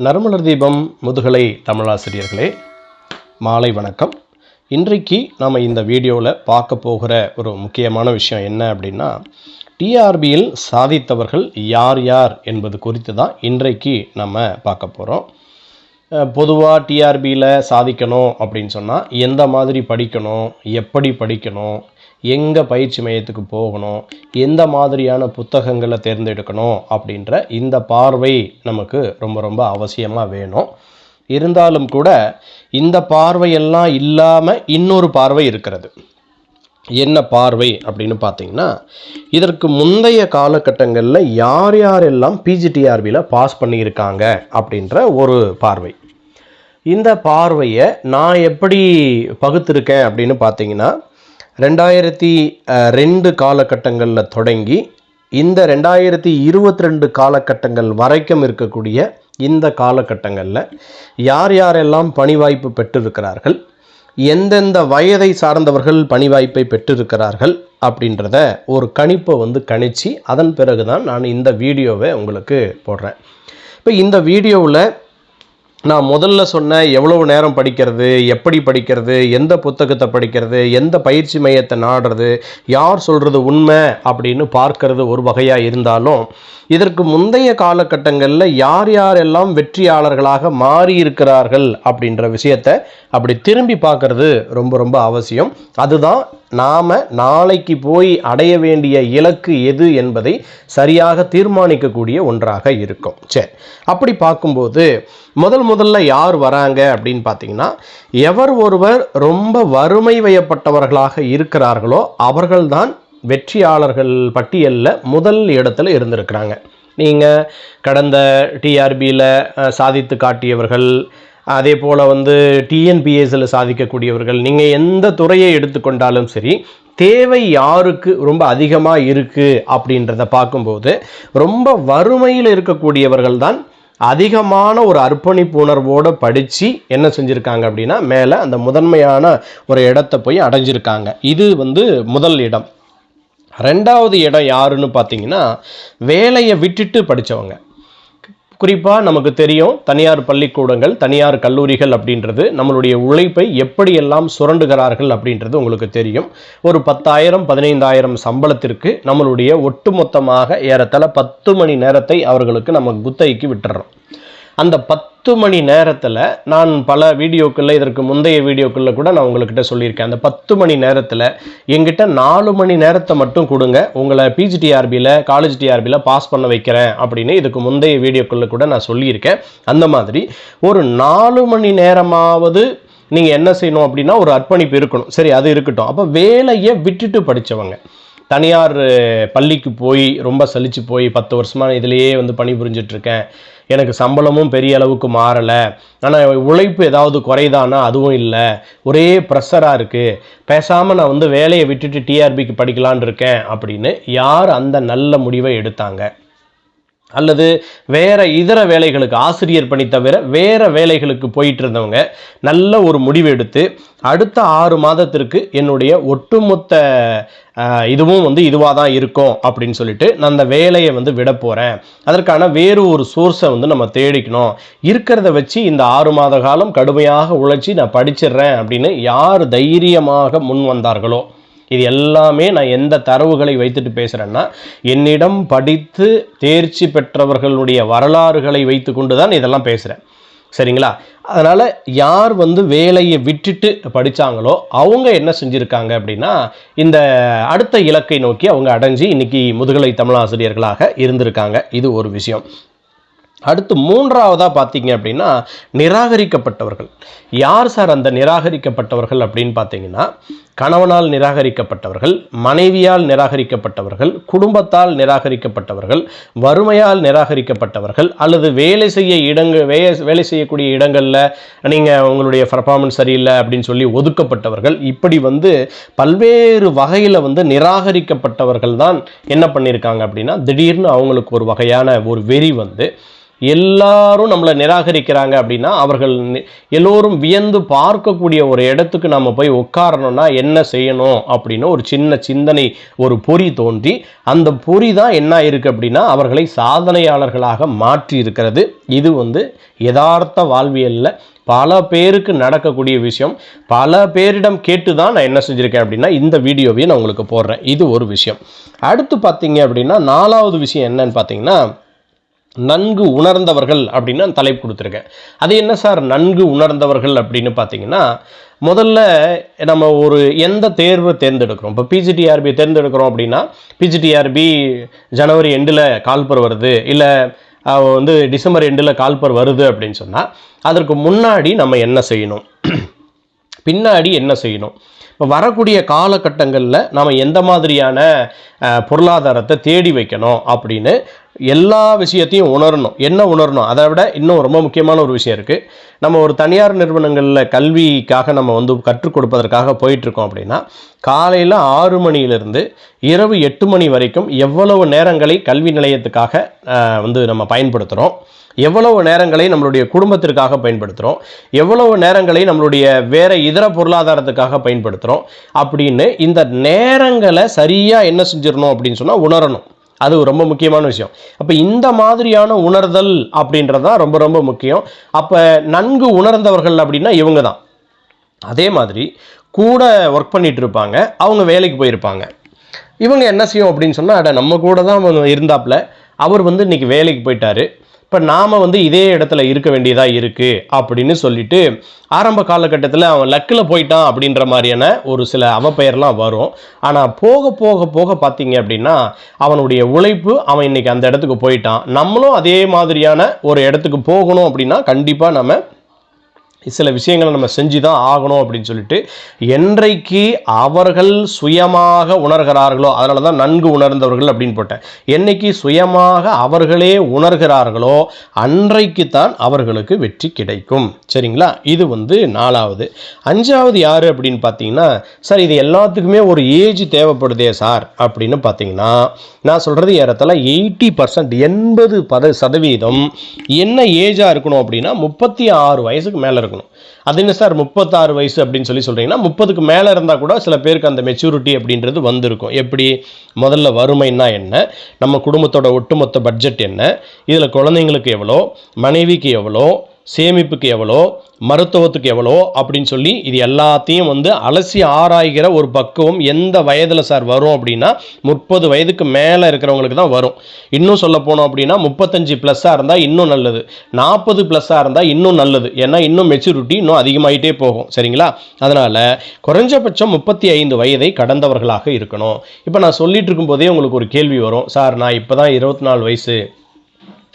நறுமலர் தீபம் முதுகலை தமிழாசிரியர்களே மாலை வணக்கம். இன்றைக்கு நாம் இந்த வீடியோவில் பார்க்க போகிற ஒரு முக்கியமான விஷயம் என்ன அப்படின்னா டிஆர்பியில் சாதித்தவர்கள் யார் யார் என்பது குறித்து தான் இன்றைக்கு நம்ம பார்க்க போகிறோம் பொதுவாக டிஆர்பியில் சாதிக்கணும் அப்படின்னு சொன்னால் எந்த மாதிரி படிக்கணும் எப்படி படிக்கணும் எங்கே பயிற்சி மையத்துக்கு போகணும் எந்த மாதிரியான புத்தகங்களை தேர்ந்தெடுக்கணும் அப்படின்ற இந்த பார்வை நமக்கு ரொம்ப ரொம்ப அவசியமாக வேணும். இருந்தாலும் கூட இந்த பார்வையெல்லாம் இல்லாமல் இன்னொரு பார்வை இருக்கிறது. என்ன பார்வை அப்படின்னு பார்த்தீங்கன்னா இதற்கு முந்தைய காலகட்டங்களில் யார் யாரெல்லாம் பிஜிடிஆர்பியில் பாஸ் பண்ணியிருக்காங்க அப்படின்ற ஒரு பார்வை. இந்த பார்வையை நான் எப்படி பகுத்திருக்கேன் அப்படின்னு பார்த்தீங்கன்னா ரெண்டாயிரத்தி ரெண்டு காலகட்டங்களில் தொடங்கி இந்த ரெண்டாயிரத்தி இருபத்தி ரெண்டு காலகட்டங்கள் வரைக்கும் இருக்கக்கூடிய இந்த காலகட்டங்களில் யார் யாரெல்லாம் பணி வாய்ப்பு பெற்றிருக்கிறார்கள் எந்தெந்த வயதை சார்ந்தவர்கள் பணி வாய்ப்பை பெற்றிருக்கிறார்கள் அப்படின்றத ஒரு கணிப்பை வந்து கணிச்சு அதன் பிறகு தான் நான் இந்த வீடியோவை உங்களுக்கு போடுறேன். இப்போ இந்த வீடியோவில் நான் முதல்ல சொன்ன எவ்வளவு நேரம் படிக்கிறது எப்படி படிக்கிறது எந்த புத்தகத்தை படிக்கிறது எந்த பயிற்சி மையத்தை நாடுறது யார் சொல்கிறது உண்மை அப்படின்னு பார்க்கறது ஒரு வகையாக இருந்தாலும் இதற்கு முந்தைய காலகட்டங்களில் யார் யாரெல்லாம் வெற்றியாளர்களாக மாறி இருக்கிறார்கள் அப்படின்ற விஷயத்தை அப்படி திரும்பி பார்க்கறது ரொம்ப ரொம்ப அவசியம். அதுதான் நாம் நாளைக்கு போய் அடைய வேண்டிய இலக்கு எது என்பதை சரியாக தீர்மானிக்கக்கூடிய ஒன்றாக இருக்கும். சரி அப்படி பார்க்கும்போது முதல் முதல்ல யார் வராங்க அப்படின்னு பார்த்தீங்கன்னா எவர் ஒருவர் ரொம்ப வறுமை வயப்பட்டவர்களாக இருக்கிறார்களோ அவர்கள்தான் வெற்றியாளர்கள் பட்டியலில் முதல் இடத்துல இருந்திருக்கிறாங்க. நீங்கள் கடந்த டிஆர்பியில் சாதித்து காட்டியவர்கள் அதே போல் வந்து டிஎன்பிஎஸ்சில் சாதிக்கக்கூடியவர்கள் நீங்கள் எந்த துறையை எடுத்துக்கொண்டாலும் சரி தேவை யாருக்கு ரொம்ப அதிகமாக இருக்குது அப்படின்றத பார்க்கும்போது ரொம்ப வறுமையில் இருக்கக்கூடியவர்கள் தான் அதிகமான ஒரு அர்ப்பணிப்பு உணர்வோடு படித்து என்ன செஞ்சுருக்காங்க அப்படின்னா மேலே அந்த முதன்மையான ஒரு இடத்த போய் அடைஞ்சிருக்காங்க. இது வந்து முதல் இடம். ரெண்டாவது இடம் யாருன்னு பார்த்தீங்கன்னா வேலையை விட்டுட்டு படித்தவங்க குறிப்பாக நமக்கு தெரியும் தனியார் பள்ளிக்கூடங்கள் தனியார் கல்லூரிகள் அப்படின்றது நம்மளுடைய உழைப்பை எப்படியெல்லாம் சுரண்டுகிறார்கள் அப்படின்றது உங்களுக்கு தெரியும். ஒரு பத்தாயிரம் பதினைந்தாயிரம் சம்பளத்திற்கு நம்மளுடைய ஒட்டுமொத்தமாக ஏறத்தாழ பத்து மணி நேரத்தை அவர்களுக்கு நம்ம குத்தகைக்கு விட்டுறோம். அந்த பத்து மணி நேரத்தில் நான் பல வீடியோக்களில் இதற்கு முந்தைய வீடியோக்களில் கூட நான் உங்கள்கிட்ட சொல்லியிருக்கேன். அந்த பத்து மணி நேரத்தில் எங்கிட்ட நாலு மணி நேரத்தை மட்டும் கொடுங்க. உங்களை பிஜிடிஆர்பியில் காலேஜ் டிஆர்பியில் பாஸ் பண்ண வைக்கிறேன் அப்படின்னு இதுக்கு முந்தைய வீடியோக்களில் கூட நான் சொல்லியிருக்கேன். அந்த மாதிரி ஒரு நாலு மணி நேரமாவது நீங்கள் என்ன செய்யணும் அப்படின்னா ஒரு அர்ப்பணிப்பு இருக்கணும். சரி அது இருக்கட்டும். அப்போ வேலையை விட்டுட்டு படித்தவங்க தனியார் பள்ளிக்கு போய் ரொம்ப சலித்து போய் பத்து வருஷமாக இதிலேயே வந்து பணிபுரிஞ்சிட்ருக்கேன் எனக்கு சம்பளமும் பெரிய அளவுக்கு மாறலை. ஆனால் உழைப்பு ஏதாவது குறைதானா? அதுவும் இல்லை. ஒரே ப்ரெஷராக இருக்குது பேசாமல் நான் வந்து வேலையை விட்டுட்டு டிஆர்பிக்கு படிக்கலான்னு இருக்கேன் அப்படின்னு யார் அந்த நல்ல முடிவை எடுத்தாங்க? அல்லது வேறு இதர வேலைகளுக்கு ஆசிரியர் பணி தவிர வேறு வேலைகளுக்கு போயிட்டு இருந்தவங்க நல்ல ஒரு முடிவு எடுத்து அடுத்த ஆறு மாதத்திற்கு என்னுடைய ஒட்டுமொத்த இதுவும் வந்து இதுவாக தான் இருக்கும் அப்படின்னு சொல்லிட்டு நான் அந்த வேலையை வந்து விட போகிறேன் அதற்கான வேறு ஒரு சோர்ஸை வந்து நம்ம தேடிக்கணும். இருக்கிறத வச்சு இந்த ஆறு மாத காலம் கடுமையாக உழைச்சி நான் படிச்சிடுறேன் அப்படின்னு யார் தைரியமாக முன் வந்தார்களோ இது எல்லாமே நான் எந்த தரவுகளை வைத்துட்டு பேசுகிறேன்னா என்னிடம் படித்து தேர்ச்சி பெற்றவர்களுடைய வரலாறுகளை வைத்து கொண்டு தான் இதெல்லாம் பேசுகிறேன் சரிங்களா? அதனால் யார் வந்து வேலையை விட்டுட்டு படித்தாங்களோ அவங்க என்ன செஞ்சுருக்காங்க அப்படின்னா இந்த அடுத்த இலக்கை நோக்கி அவங்க அடைஞ்சு இன்னைக்கு முதுகலை தமிழாசிரியர்களாக இருந்திருக்காங்க. இது ஒரு விஷயம். அடுத்து மூன்றாவதாக பார்த்தீங்க அப்படின்னா நிராகரிக்கப்பட்டவர்கள். யார் சார் அந்த நிராகரிக்கப்பட்டவர்கள் அப்படின்னு பார்த்தீங்கன்னா கணவனால் நிராகரிக்கப்பட்டவர்கள் மனைவியால் நிராகரிக்கப்பட்டவர்கள் குடும்பத்தால் நிராகரிக்கப்பட்டவர்கள் வறுமையால் நிராகரிக்கப்பட்டவர்கள் அல்லது வேலை செய்ய இடங்கள் வே வேலை செய்யக்கூடிய இடங்களில் நீங்கள் உங்களுடைய பர்ஃபார்மன்ஸ் சரியில்லை அப்படின்னு சொல்லி ஒதுக்கப்பட்டவர்கள் இப்படி வந்து பல்வேறு வகையில் வந்து நிராகரிக்கப்பட்டவர்கள் தான் என்ன பண்ணியிருக்காங்க அப்படின்னா திடீர்னு அவங்களுக்கு ஒரு வகையான ஒரு வெறி வந்து எல்லாரும் நம்மளை நிராகரிக்கிறாங்க அப்படின்னா அவர்கள் எல்லோரும் வியந்து பார்க்கக்கூடிய ஒரு இடத்துக்கு நம்ம போய் உட்காரணும்னா என்ன செய்யணும் அப்படின்னு ஒரு சின்ன சிந்தனை ஒரு பொறி தோன்றி அந்த பொறி தான் என்ன இருக்குது அப்படின்னா அவர்களை சாதனையாளர்களாக மாற்றி இருக்கிறது இது வந்து யதார்த்த வாழ்வியலில் பல பேருக்கு நடக்கக்கூடிய விஷயம். பல பேரிடம் கேட்டு தான் நான் என்ன செஞ்சுருக்கேன் அப்படின்னா இந்த வீடியோவையும் நான் உங்களுக்கு போடுறேன். இது ஒரு விஷயம். அடுத்து பார்த்தீங்க அப்படின்னா நாலாவது விஷயம் என்னன்னு பார்த்தீங்கன்னா நன்கு உணர்ந்தவர்கள் அப்படின்னு நான் தலைப்பு கொடுத்துருக்கேன். அது என்ன சார்? நன்கு உணர்ந்தவர்கள் அப்படின்னு பார்த்தீங்கன்னா முதல்ல நம்ம ஒரு எந்த தேர்வை தேர்ந்தெடுக்கிறோம்? இப்போ பிஜிடிஆர்பி தேர்ந்தெடுக்கிறோம் அப்படின்னா பிஜிடிஆர்பி ஜனவரி எண்டில் கால்பர் வருது இல்லை வந்து டிசம்பர் எண்டில் கால்பர் வருது அப்படின்னு சொன்னால் அதற்கு முன்னாடி நம்ம என்ன செய்யணும்? பின்னாடி என்ன செய்யணும்? இப்போ வரக்கூடிய காலகட்டங்களில் நம்ம எந்த மாதிரியான பொருளாதாரத்தை தேடி வைக்கணும் அப்படின்னு எல்லா விஷயத்தையும் உணரணும். என்ன உணரணும்? அதை விட இன்னும் ரொம்ப முக்கியமான ஒரு விஷயம் இருக்குது நம்ம ஒரு தனியார் நிறுவனங்களில் கல்விக்காக நம்ம வந்து கற்றுக் கொடுப்பதற்காக போயிட்டுருக்கோம் அப்படின்னா காலையில் ஆறு மணியிலிருந்து இரவு எட்டு மணி வரைக்கும் எவ்வளவு நேரங்களை கல்வி நிலையத்துக்காக வந்து நம்ம பயன்படுத்துகிறோம் எவ்வளவு நேரங்களை நம்மளுடைய குடும்பத்திற்காக பயன்படுத்துகிறோம் எவ்வளவு நேரங்களை நம்மளுடைய வேற இதர பொருளாதாரத்துக்காக பயன்படுத்துகிறோம் அப்படின்னு இந்த நேரங்களை சரியாக என்ன செஞ்சிடணும் அப்படின்னு சொன்னால் உணரணும். அது ரொம்ப முக்கியமான விஷயம். அப்போ இந்த மாதிரியான உணர்தல் அப்படின்றது தான் ரொம்ப ரொம்ப முக்கியம். அப்போ நன்கு உணர்ந்தவர்கள் அப்படின்னா இவங்க தான் அதே மாதிரி கூட ஒர்க் பண்ணிட்டு இருப்பாங்க. அவங்க வேலைக்கு போயிருப்பாங்க. இவங்க என்ன செய்யும் அப்படின்னு சொன்னால் அட நம்ம கூட தான் இருந்தாப்புல அவர் வந்து இன்னைக்கு வேலைக்கு போயிட்டாரு. இப்போ நாம் வந்து இதே இடத்துல இருக்க வேண்டியதாக இருக்குது அப்படின்னு சொல்லிட்டு ஆரம்ப காலகட்டத்தில் அவன் லக்கில் போயிட்டான் அப்படின்ற மாதிரியான ஒரு சில அவப்பெயர்லாம் வரும். ஆனால் போக போக போக பார்த்தீங்க அப்படின்னா அவனுடைய உழைப்பு அவன் இன்னைக்கு அந்த இடத்துக்கு போயிட்டான். நம்மளும் அதே மாதிரியான ஒரு இடத்துக்கு போகணும் அப்படின்னா கண்டிப்பாக நம்ம சில விஷயங்களை நம்ம செஞ்சு தான் ஆகணும் அப்படின்னு சொல்லிட்டு என்றைக்கு அவர்கள் சுயமாக உணர்கிறார்களோ அதனால தான் நன்கு உணர்ந்தவர்கள் அப்படின்னு போட்டேன். என்னைக்கு சுயமாக அவர்களே உணர்கிறார்களோ அன்றைக்கு தான் அவர்களுக்கு வெற்றி கிடைக்கும். சரிங்களா? இது வந்து நாலாவது. அஞ்சாவது யார் அப்படின்னு பார்த்தீங்கன்னா சார் இது எல்லாத்துக்குமே ஒரு ஏஜ் தேவைப்படுதே சார் அப்படின்னு பார்த்தீங்கன்னா நான் சொல்கிறது ஏறத்தில் எயிட்டி பர்சன்ட் எண்பது பத சதவீதம் என்ன ஏஜாக இருக்கணும் அப்படின்னா முப்பத்தி ஆறு வயசுக்கு மேலே இருக்கணும். அது என்ன சார் முப்பத்தாறு வயசு அப்படின்னு சொல்லி சொல்கிறீங்கன்னா முப்பதுக்கு மேலே இருந்தால் கூட சில பேருக்கு அந்த மெச்சூரிட்டி அப்படின்றது வந்திருக்கும். எப்படி? முதல்ல வறுமைன்னா என்ன? நம்ம குடும்பத்தோட ஒட்டுமொத்த பட்ஜெட் என்ன? இதில் குழந்தைங்களுக்கு எவ்வளோ? மனைவிக்கு எவ்வளோ? சேமிப்புக்கு எவ்வளோ மருத்துவத்துக்கு எவ்வளோ அப்படின்னு சொல்லி இது எல்லாத்தையும் வந்து அலசி ஆராய்கிற ஒரு பக்குவம் எந்த வயதில் சார் வரும் அப்படின்னா முப்பது வயதுக்கு மேலே இருக்கிறவங்களுக்கு தான் வரும். இன்னும் சொல்ல போனோம் அப்படின்னா முப்பத்தஞ்சு ப்ளஸ்ஸாக இருந்தால் இன்னும் நல்லது. நாற்பது ப்ளஸ்ஸாக இருந்தால் இன்னும் நல்லது. ஏன்னா இன்னும் மெச்சூரிட்டி இன்னும் அதிகமாகிட்டே போகும். சரிங்களா? அதனால் குறைஞ்சபட்சம் முப்பத்தி ஐந்து வயதை கடந்தவர்களாக இருக்கணும். இப்போ நான் சொல்லிட்டு இருக்கும்போதே உங்களுக்கு ஒரு கேள்வி வரும். சார் நான் இப்போ தான் இருபத்தி நாலு வயசு.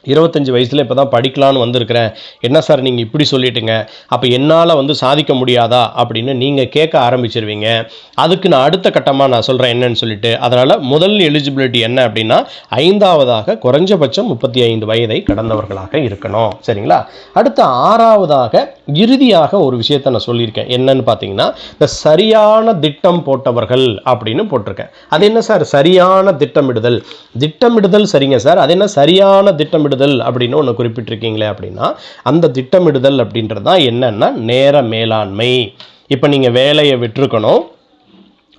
இருபத்தஞ்சி வயசில் இப்போ தான் படிக்கலான்னு வந்திருக்கிறேன். என்ன சார் நீங்கள் இப்படி சொல்லிட்டுங்க? அப்போ என்னால் வந்து சாதிக்க முடியாதா? அப்படின்னு நீங்கள் கேட்க ஆரம்பிச்சிருவீங்க. அதுக்கு நான் அடுத்த கட்டமாக நான் சொல்கிறேன் என்னன்னு சொல்லிட்டு. அதனால் முதல் எலிஜிபிலிட்டி என்ன அப்படின்னா ஐந்தாவதாக குறைஞ்சபட்சம் முப்பத்தி ஐந்து வயதை கடந்தவர்களாக இருக்கணும். சரிங்களா? அடுத்த ஆறாவதாக இறுதியாக ஒரு விஷயத்தை நான் சொல்லியிருக்கேன். என்னன்னு பார்த்தீங்கன்னா இந்த சரியான திட்டம் போட்டவர்கள் அப்படின்னு போட்டிருக்கேன். அது என்ன சார்? சரியான திட்டமிடுதல். திட்டமிடுதல் சரிங்க சார். அது என்ன? சரியான திட்டமிடுதல் அப்படின்னு ஒன்று குறிப்பிட்டிருக்கீங்களே அப்படின்னா அந்த திட்டமிடுதல் அப்படின்றது தான் என்னன்னா நேர மேலாண்மை. இப்போ நீங்கள் வேலையை விட்டுருக்கணும்.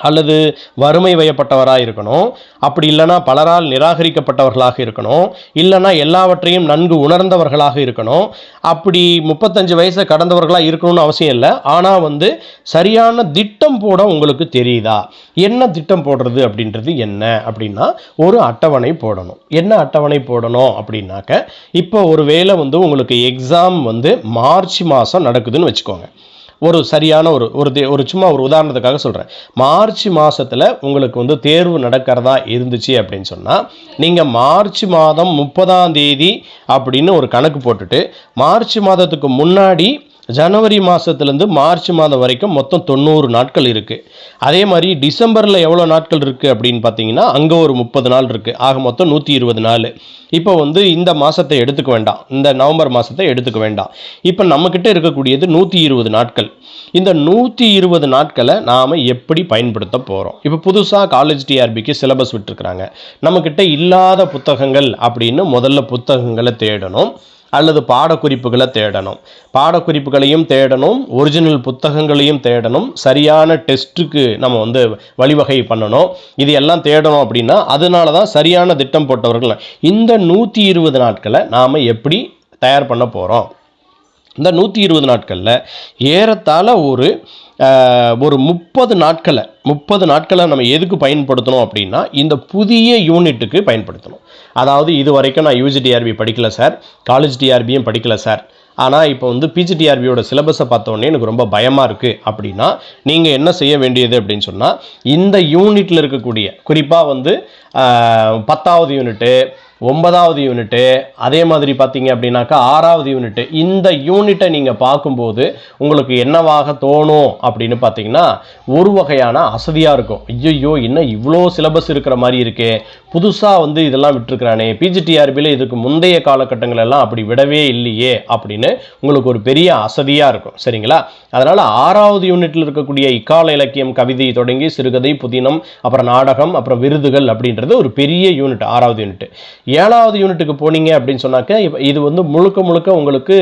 அல்லது வறுமை வயப்பட்டவராக இருக்கணும். அப்படி இல்லைன்னா பலரால் நிராகரிக்கப்பட்டவர்களாக இருக்கணும். இல்லைன்னா எல்லாவற்றையும் நன்கு உணர்ந்தவர்களாக இருக்கணும். அப்படி முப்பத்தஞ்சு வயசை கடந்தவர்களாக இருக்கணும்னு அவசியம் இல்லை. ஆனால் வந்து சரியான திட்டம் போட உங்களுக்கு தெரியுதா? என்ன திட்டம் போடுறது அப்படின்றது என்ன? அப்படின்னா ஒரு அட்டவணை போடணும். என்ன அட்டவணை போடணும் அப்படின்னாக்க இப்போ ஒரு வேளை வந்து உங்களுக்கு எக்ஸாம் வந்து மார்ச் மாதம் நடக்குதுன்னு வச்சுக்கோங்க. ஒரு சரியான ஒரு ஒரு தே- ஒரு சும்மா ஒரு உதாரணத்துக்காக சொல்கிறேன் மார்ச் மாதத்தில் உங்களுக்கு வந்து தேர்வு நடக்கிறதா இருந்துச்சு அப்படின்னு சொன்னால் நீங்கள் மார்ச் மாதம் முப்பதாம் தேதி அப்படின்னு ஒரு கணக்கு போட்டுட்டு மார்ச் மாதத்துக்கு முன்னாடி ஜனவரி மாதத்துலேருந்து மார்ச் மாதம் வரைக்கும் மொத்தம் தொண்ணூறு நாட்கள் இருக்குது அதே மாதிரி டிசம்பரில் எவ்வளோ நாட்கள் இருக்குது அப்படின்னு பார்த்தீங்கன்னா அங்கே ஒரு முப்பது நாள் இருக்குது ஆக மொத்தம் நூற்றி இருபது நாள். இப்போ வந்து இந்த மாதத்தை எடுத்துக்க வேண்டாம். இந்த நவம்பர் மாதத்தை எடுத்துக்க வேண்டாம். இப்போ நம்மக்கிட்ட இருக்கக்கூடியது நூற்றி இருபது நாட்கள். இந்த நூற்றி இருபது நாட்களை நாம் எப்படி பயன்படுத்த போகிறோம் இப்போ புதுசாக காலேஜ் டிஆர்பிக்கு சிலபஸ் விட்டுருக்குறாங்க. நம்மக்கிட்ட இல்லாத புத்தகங்கள் அப்படின்னு முதல்ல புத்தகங்களை தேடணும். அல்லது பாடக்குறிப்புகளை தேடணும். பாடக்குறிப்புகளையும் தேடணும் ஒரிஜினல் புத்தகங்களையும் தேடணும் சரியான டெஸ்ட்டுக்கு நம்ம வந்து வழிவகை பண்ணணும். இது எல்லாம் தேடணும் அப்படின்னா அதனால தான் சரியான திட்டம் போட்டவர்கள். இந்த நூற்றி இருபது நாட்களை நாம் எப்படி தயார் பண்ண போகிறோம் இந்த நூற்றி இருபது நாட்களில் ஏறத்தாழ ஒரு ஒரு முப்பது நாட்களை முப்பது நாட்களை நம்ம எதுக்கு பயன்படுத்தணும் அப்படின்னா இந்த புதிய யூனிட்டுக்கு பயன்படுத்தணும். அதாவது இது வரைக்கும் நான் யூஜி டிஆர்பி படிக்கல சார் காலேஜ் டிஆர்பியும் படிக்கல சார். ஆனால் இப்போ வந்து பிஜிடிஆர்பியோட சிலபஸை பார்த்தோன்னே எனக்கு ரொம்ப பயமாக இருக்குது அப்படின்னா நீங்கள் என்ன செய்ய வேண்டியது அப்படின்னு சொன்னால் இந்த யூனிட்டில் இருக்கக்கூடிய குறிப்பாக வந்து பத்தாவது யூனிட்டு ஒன்பதாவது யூனிட்டு அதே மாதிரி பார்த்தீங்க அப்படின்னாக்கா ஆறாவது யூனிட்டு இந்த யூனிட்டை நீங்கள் பார்க்கும்போது உங்களுக்கு என்னவாக தோணும் அப்படின்னு பார்த்தீங்கன்னா ஒரு வகையான அசதியாக இருக்கும். ஐயோ இன்னும் இவ்வளோ சிலபஸ் இருக்கிற மாதிரி இருக்கே. புதுசாக வந்து இதெல்லாம் விட்டுருக்குறானே. பிஜிடிஆர்பியில் இதுக்கு முந்தைய காலகட்டங்கள் எல்லாம் அப்படி விடவே இல்லையே அப்படின்னு உங்களுக்கு ஒரு பெரிய அசதியாக இருக்கும். சரிங்களா? அதனால் ஆறாவது யூனிட்டில் இருக்கக்கூடிய இக்கால இலக்கியம் கவிதை தொடங்கி சிறுகதை புதினம் அப்புறம் நாடகம் அப்புறம் விருதுகள் அப்படின்றது ஒரு பெரிய யூனிட் ஆறாவது யூனிட் ஏழாவது யூனிட்டுக்கு போனீங்க அப்படின்னு சொன்னாக்க இது வந்து முழுக்க முழுக்க உங்களுக்கு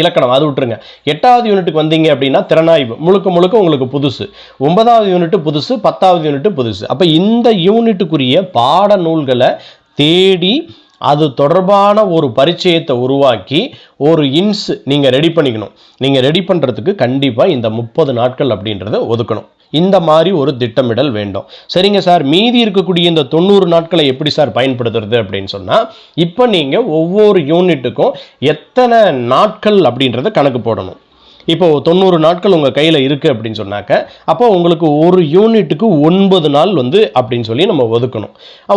இலக்கணம். அது விட்டுருங்க. எட்டாவது யூனிட்டுக்கு வந்தீங்க அப்படின்னா திறனாய்வு. முழுக்க முழுக்க உங்களுக்கு புதுசு. ஒன்பதாவது யூனிட் புதுசு பத்தாவது யூனிட்டு புதுசு. அப்போ இந்த யூனிட்டுக்குரிய பாட நூல்களை தேடி அது தொடர்பான ஒரு பரிச்சயத்தை உருவாக்கி ஒரு இன்ஸ் நீங்கள் ரெடி பண்ணிக்கணும். நீங்கள் ரெடி பண்ணுறதுக்கு கண்டிப்பாக இந்த முப்பது நாட்கள் அப்படின்றத ஒதுக்கணும். இந்த மாதிரி ஒரு திட்டமிடல் வேண்டும். சரிங்க சார். மீதி இருக்கக்கூடிய இந்த தொண்ணூறு நாட்களை எப்படி சார் பயன்படுத்துறது அப்படின்னு சொன்னால் இப்போ நீங்கள் ஒவ்வொரு யூனிட்டுக்கும் எத்தனை நாட்கள் அப்படின்றத கணக்கு போடணும். இப்போ தொண்ணூறு நாட்கள் உங்கள் கையில் இருக்குது அப்படின்னு சொன்னாக்க அப்போ உங்களுக்கு ஒரு யூனிட்டுக்கு ஒன்பது நாள் வந்து அப்படின்னு சொல்லி நம்ம ஒதுக்கணும்.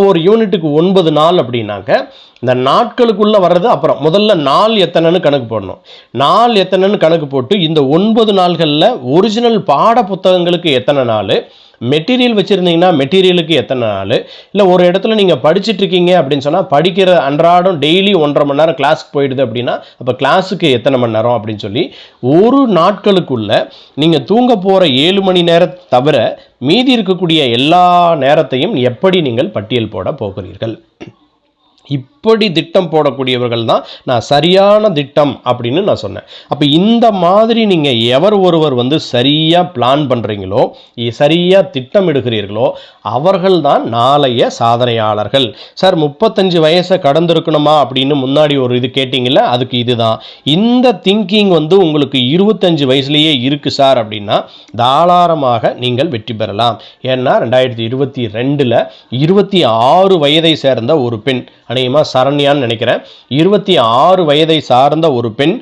ஒரு யூனிட்டுக்கு ஒன்பது நாள் அப்படின்னாக்க இந்த நாட்களுக்குள்ளே வர்றது அப்புறம் முதல்ல நாள் எத்தனைன்னு கணக்கு போடணும். நாள் எத்தனைன்னு கணக்கு போட்டு இந்த ஒன்பது நாள்களில் ஒரிஜினல் பாட புத்தகங்களுக்கு எத்தனை நாள்? மெட்டீரியல் வச்சுருந்தீங்கன்னா மெட்டீரியலுக்கு எத்தனை நாள்? இல்லை ஒரு இடத்துல நீங்கள் படிச்சுட்ருக்கீங்க அப்படின்னு சொன்னால் படிக்கிற அன்றாடம் டெய்லி ஒன்றரை மணி நேரம் கிளாஸுக்கு போயிடுது அப்படின்னா அப்போ கிளாஸுக்கு எத்தனை மணி நேரம் அப்படின்னு சொல்லி ஒரு நாட்களுக்குள்ள நீங்கள் தூங்க போகிற ஏழு மணி நேரம் தவிர மீதி இருக்கக்கூடிய எல்லா நேரத்தையும் எப்படி நீங்கள் பட்டியல் போட போகிறீர்கள்? இப்படி திட்டம் போடக்கூடியவர்கள் தான் நான் சரியான திட்டம் அப்படின்னு நான் சொன்னேன். அப்போ இந்த மாதிரி நீங்கள் எவர் ஒருவர் வந்து சரியாக பிளான் பண்ணுறீங்களோ சரியாக திட்டமிடுகிறீர்களோ அவர்கள் தான் நாளைய சாதனையாளர்கள். சார் முப்பத்தஞ்சு வயசை கடந்திருக்கணுமா? அப்படின்னு முன்னாடி ஒரு இது கேட்டிங்கல்ல அதுக்கு இதுதான். இந்த திங்கிங் வந்து உங்களுக்கு இருபத்தஞ்சு வயசுலேயே இருக்குது சார் அப்படின்னா தாராளமாக நீங்கள் வெற்றி பெறலாம். ஏன்னா ரெண்டாயிரத்தி இருபத்தி ரெண்டில் இருபத்தி ஆறு வயதை சேர்ந்த ஒரு பெண் அநேகமாக சரண்யான்னு நினைக்கிறேன். இருபத்தி ஆறு வயதை சார்ந்த ஒரு பெண்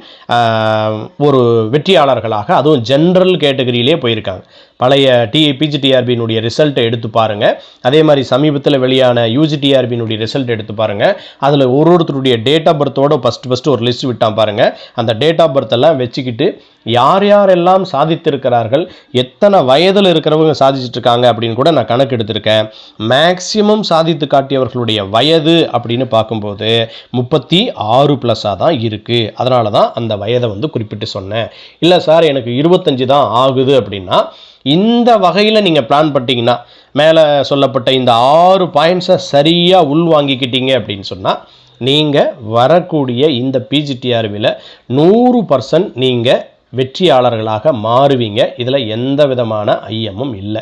ஒரு வெற்றியாளர்களாக அதுவும் ஜென்ரல் கேட்டகரியிலே போயிருக்காங்க. பழைய டி பிஜிடிஆர்பியினுடைய ரிசல்ட்டை எடுத்து பாருங்கள் அதே மாதிரி சமீபத்தில் வெளியான யூஜிடிஆர்பியினுடைய ரிசல்ட் எடுத்து பாருங்கள் அதில் ஒரு ஒருத்தருடைய டேட் ஆஃப் பர்த்தோட ஃபஸ்ட்டு ஃபஸ்ட்டு ஒரு லிஸ்ட் விட்டான் பாருங்கள் அந்த டேட் ஆஃப் பர்த் எல்லாம் வச்சுக்கிட்டு யார் யாரெல்லாம் சாதித்திருக்கிறார்கள் எத்தனை வயதில் இருக்கிறவங்க சாதிச்சிட்டு இருக்காங்க அப்படின்னு கூட நான் கணக்கு எடுத்திருக்கேன். மேக்சிமம் சாதித்து காட்டியவர்களுடைய வயது அப்படின்னு பார்க்கும்போது முப்பத்தி ஆறு ப்ளஸ்ஸாக தான் இருக்குது அதனால தான் அந்த வயதை வந்து குறிப்பிட்டு சொன்னேன். இல்லை சார் எனக்கு இருபத்தஞ்சி தான் ஆகுது அப்படின்னா இந்த வகையில் நீங்கள் பிளான் பண்ணிட்டீங்கன்னா மேலே சொல்லப்பட்ட இந்த ஆறு பாயிண்ட்ஸை சரியாக உள்வாங்கிக்கிட்டீங்க அப்படின்னு சொன்னால் நீங்கள் வரக்கூடிய இந்த பிஜிடிஆர்வியில் நூறு பர்சன்ட் நீங்கள் வெற்றியாளர்களாக மாறுவீங்க. இதில் எந்த விதமான ஐயமும் இல்லை.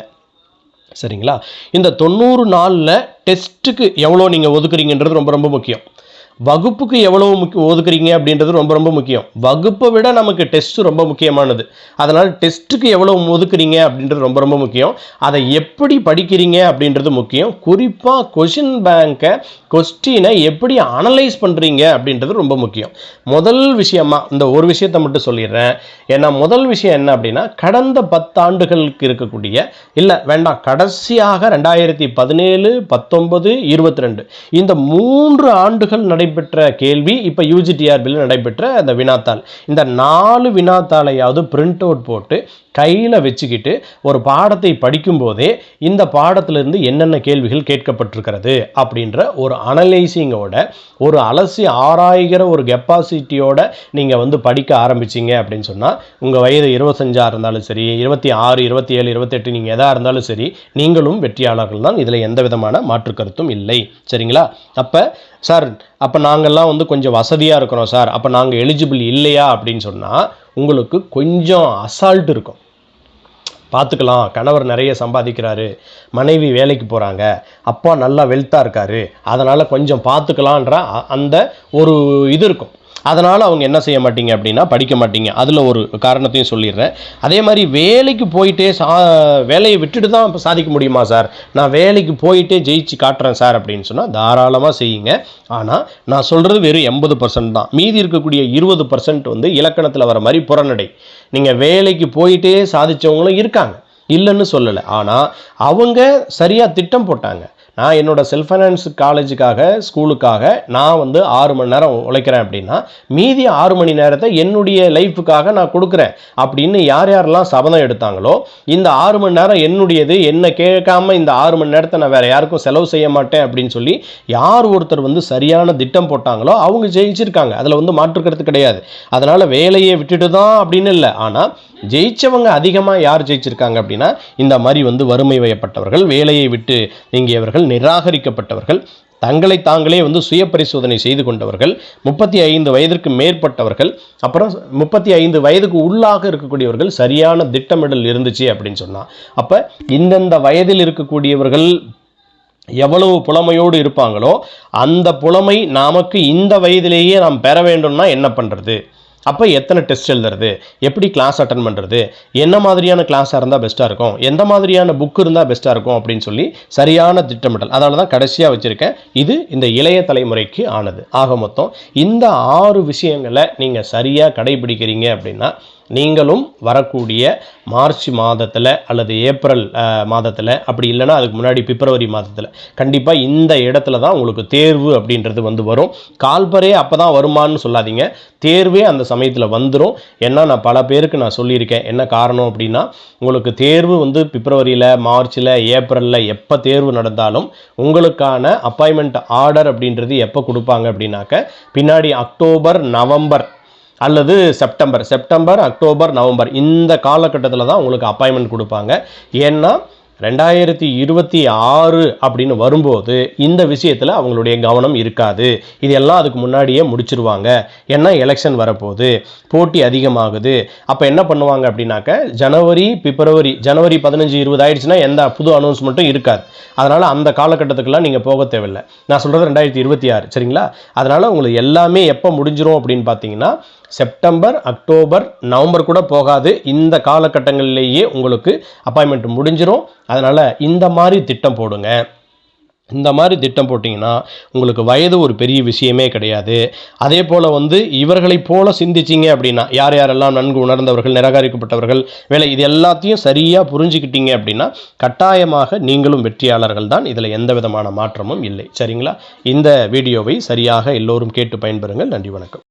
சரிங்களா? இந்த தொண்ணூறு நாளில் டெஸ்ட்டுக்கு எவ்வளோ நீங்கள் ஒதுக்குறீங்கன்றது ரொம்ப ரொம்ப முக்கியம். வகுப்புக்கு எவ்வளவு முக்கிய ஒதுக்குறீங்க அப்படின்றது ரொம்ப ரொம்ப முக்கியம். வகுப்பை விட நமக்கு டெஸ்ட் ரொம்ப முக்கியமானது. அதனால் டெஸ்ட்டுக்கு எவ்வளவு ஒதுக்குறீங்க அப்படின்றது ரொம்ப ரொம்ப முக்கியம். அதை எப்படி படிக்கிறீங்க அப்படின்றது முக்கியம். குறிப்பாக கொஷின் பேங்கை கொஸ்டினை எப்படி அனலைஸ் பண்ணுறீங்க அப்படின்றது ரொம்ப முக்கியம். முதல் விஷயமா இந்த ஒரு விஷயத்தை மட்டும் சொல்லிடுறேன். ஏன்னா முதல் விஷயம் என்ன அப்படின்னா கடந்த பத்தாண்டுகளுக்கு இருக்கக்கூடிய இல்லை வேண்டாம் கடைசியாக ரெண்டாயிரத்தி பதினேழு பத்தொன்பது இருபத்தி ரெண்டு. இந்த மூன்று ஆண்டுகள் நடைபெற்ற கேள்வி இப்போ யூஜிடிஆர்பியில் நடைபெற்ற அந்த வினாத்தாள். இந்த நாலு வினாத்தாளையாவது பிரிண்ட் அவுட் போட்டு கையில் வச்சுக்கிட்டு ஒரு பாடத்தை படிக்கும்போதே இந்த பாடத்திலிருந்து என்னென்ன கேள்விகள் கேட்கப்பட்டிருக்கிறது அப்படின்ற ஒரு அனலைசிங்கோட ஒரு அலசி ஆராய்கிற ஒரு கெப்பாசிட்டியோட நீங்கள் வந்து படிக்க ஆரம்பிச்சீங்க அப்படின்னு சொன்னால் உங்கள் வயது இருபத்தஞ்சாக இருந்தாலும் சரி இருபத்தி ஆறு இருபத்தி ஏழு இருபத்தெட்டு நீங்கள் எதாக இருந்தாலும் சரி நீங்களும் வெற்றியாளர்கள் தான். இதில் எந்த விதமான மாற்று கருத்தும் இல்லை. சரிங்களா? அப்போ சார் அப்போ நாங்கள்லாம் வந்து கொஞ்சம் வசதியாக இருக்கிறோம் சார். அப்போ நாங்கள் எலிஜிபிள் இல்லையா அப்படின்னு சொன்னால் உங்களுக்கு கொஞ்சம் அசால்ட் இருக்கும். பார்த்துக்கலாம் கணவர் நிறைய சம்பாதிக்கிறாரு. மனைவி வேலைக்கு போகிறாங்க அப்பா நல்லா வெல்த்தாக இருக்காரு. அதனால் கொஞ்சம் பார்த்துக்கலான்ற அ- அந்த ஒரு இது இருக்கும். அதனால் அவங்க என்ன செய்ய மாட்டீங்க அப்படின்னா படிக்க மாட்டீங்க. அதில் ஒரு காரணத்தையும் சொல்லிடுறேன். அதே மாதிரி வேலைக்கு போயிட்டே சா வேலையை விட்டுட்டு தான் இப்போ சாதிக்க முடியுமா சார்? நான் வேலைக்கு போயிட்டே ஜெயிச்சு காட்டுறேன் சார் அப்படின்னு சொன்னால் தாராளமாக செய்யுங்க. ஆனால் நான் சொல்கிறது வெறும் எண்பது பர்சன்ட் தான். மீதி இருக்கக்கூடிய இருபது பர்சன்ட் வந்து இலக்கணத்தில் வர மாதிரி புறநடை. நீங்கள் வேலைக்கு போயிட்டே சாதிச்சவங்களும் இருக்காங்க. இல்லைன்னு சொல்லலை. ஆனால் அவங்க சரியாக திட்டம் போட்டாங்க. நான் என்னோட செல்ஃப் ஃபைனான்ஸ் காலேஜுக்காக ஸ்கூலுக்காக நான் வந்து ஆறு மணி நேரம் உழைக்கிறேன் அப்படின்னா மீதி ஆறு மணி நேரத்தை என்னுடைய லைஃபுக்காக நான் கொடுக்குறேன் அப்படின்னு யார் யாரெல்லாம் சபதம் எடுத்தாங்களோ இந்த ஆறு மணி நேரம் என்னுடையது என்னை கேட்காம இந்த ஆறு மணி நேரத்தை நான் வேறு யாருக்கும் செலவு செய்ய மாட்டேன் அப்படின்னு சொல்லி யார் ஒருத்தர் வந்து சரியான திட்டம் போட்டாங்களோ அவங்க ஜெயிச்சிருக்காங்க. அதில் வந்து மாற்றுக்கிறது கிடையாது. அதனால் வேலையை விட்டுட்டு தான் அப்படின்னு இல்லை. ஆனால் ஜெயிச்சவங்க அதிகமாக யார் ஜெயிச்சிருக்காங்க அப்படின்னா இந்த மாதிரி வந்து வறுமை வயப்பட்டவர்கள் வேலையை விட்டு நீங்கியவர்கள் நிராகரிக்கப்பட்டவர்கள் தங்களை தாங்களே வந்து சுய பரிசோதனை செய்து கொண்டவர்கள் முப்பத்தி ஐந்து வயதிற்கு மேற்பட்டவர்கள் அப்புறம் முப்பத்தி ஐந்து வயதுக்கு உள்ளாக இருக்கக்கூடியவர்கள் சரியான திட்டமிடல் இருந்துச்சு அப்படின்னு சொன்னா அப்போ இந்தந்த வயதில் இருக்கக்கூடியவர்கள் எவ்வளவு புலமையோடு இருப்பாங்களோ அந்த புலமை நமக்கு இந்த வயதிலேயே நாம் பெற வேண்டும்னா என்ன பண்ணுறது அப்போ எத்தனை டெஸ்ட் எழுதுறது? எப்படி கிளாஸ் அட்டன் பண்ணுறது என்ன மாதிரியான கிளாஸாக இருந்தால் பெஸ்ட்டாக இருக்கும்? எந்த மாதிரியான புக் இருந்தால் பெஸ்ட்டாக இருக்கும்? அப்படின்னு சொல்லி சரியான திட்டமிடல். அதனால தான் கடைசியாக வச்சுருக்கேன். இது இந்த இளைய தலைமுறைக்கு ஆனது. ஆக மொத்தம் இந்த ஆறு விஷயங்களை நீங்கள் சரியாக கடைபிடிக்கிறீங்க அப்படின்னா நீங்களும் வரக்கூடிய மார்ச் மாதத்தில் அல்லது ஏப்ரல் மாதத்தில். அப்படி இல்லைன்னா அதுக்கு முன்னாடி பிப்ரவரி மாதத்தில். கண்டிப்பாக இந்த இடத்துல தான் உங்களுக்கு தேர்வு அப்படின்றது வந்து வரும். கால்பரே அப்போ தான் வருமான்னு சொல்லாதீங்க. தேர்வே அந்த சமயத்தில் வந்துடும் ஏன்னா நான் பல பேருக்கு நான் சொல்லியிருக்கேன். என்ன காரணம் அப்படின்னா உங்களுக்கு தேர்வு வந்து பிப்ரவரியில் மார்ச்சில் ஏப்ரலில் எப்போ தேர்வு நடந்தாலும் உங்களுக்கான அப்பாயின்மெண்ட் ஆர்டர் அப்படின்றது எப்போ கொடுப்பாங்க அப்படின்னாக்க பின்னாடி அக்டோபர் நவம்பர் அல்லது செப்டம்பர். September October November. இந்த காலகட்டத்தில் தான் உங்களுக்கு அப்பாயின்மெண்ட் கொடுப்பாங்க. ஏன்னா ரெண்டாயிரத்தி இருபத்தி ஆறு அப்படின்னு வரும்போது இந்த விஷயத்தில் அவங்களுடைய கவனம் இருக்காது. இது எல்லாம் அதுக்கு முன்னாடியே முடிச்சிருவாங்க. ஏன்னா எலெக்ஷன் வரப்போகுது. போட்டி அதிகமாகுது. அப்போ என்ன பண்ணுவாங்க அப்படின்னாக்க ஜனவரி பிப்ரவரி ஜனவரி பதினஞ்சு இருபது ஆயிடுச்சுன்னா எந்த புது அனௌன்ஸ்மெண்ட்டும் இருக்காது. அதனால் அந்த காலகட்டத்துக்கெல்லாம் நீங்கள் போக தேவையில்லை. நான் சொல்கிறது ரெண்டாயிரத்தி இருபத்தி ஆறு சரிங்களா? அதனால் உங்களுக்கு எல்லாமே எப்போ முடிஞ்சிரும் அப்படின்னு பார்த்தீங்கன்னா செப்டம்பர் அக்டோபர் நவம்பர் கூட போகாது. இந்த காலகட்டங்களிலேயே உங்களுக்கு அப்பாயின்மெண்ட் முடிஞ்சிடும் அதனால் இந்த மாதிரி திட்டம் போடுங்க. இந்த மாதிரி திட்டம் போட்டிங்கன்னா உங்களுக்கு வயது ஒரு பெரிய விஷயமே கிடையாது. அதே போல் வந்து இவர்களைப் போல சிந்திச்சிங்க அப்படின்னா யார் யாரெல்லாம் நன்கு உணர்ந்தவர்கள் நிராகரிக்கப்பட்டவர்கள் வேலை இது எல்லாத்தையும் சரியாக புரிஞ்சுக்கிட்டீங்க அப்படின்னா கட்டாயமாக நீங்களும் வெற்றியாளர்கள் தான். இதில் எந்த விதமான மாற்றமும் இல்லை. சரிங்களா? இந்த வீடியோவை சரியாக எல்லோரும் கேட்டு பயன்பெறுங்கள். நன்றி வணக்கம்.